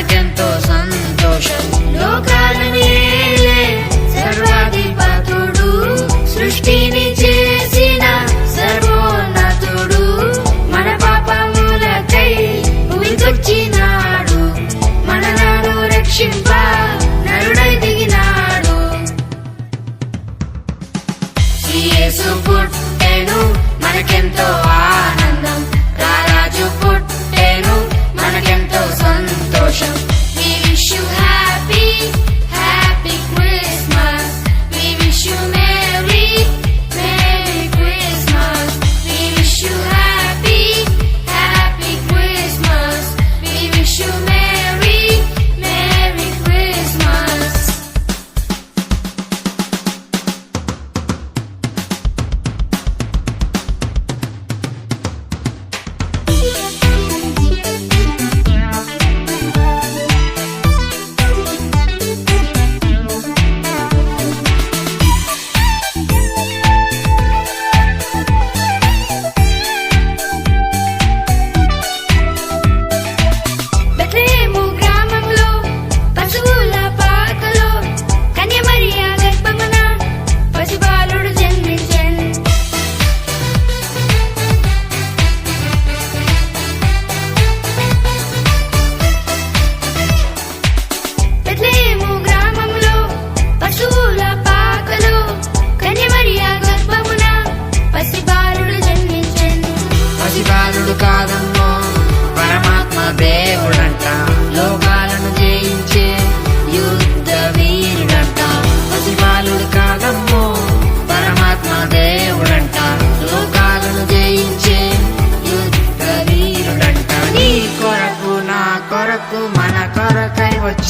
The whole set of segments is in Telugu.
మనకెంతో సంతోషం. లోకా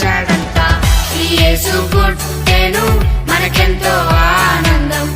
మార్చాడంతా యేసు పుట్టెను మనకెంతో ఆనందం.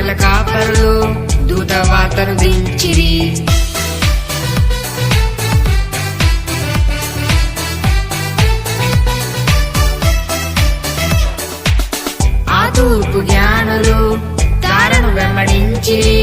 కాపరుల కాపరులు దూత వాతను దించిరి. ఆ తూర్పు జ్ఞానులు తారను వెంబడించిరి.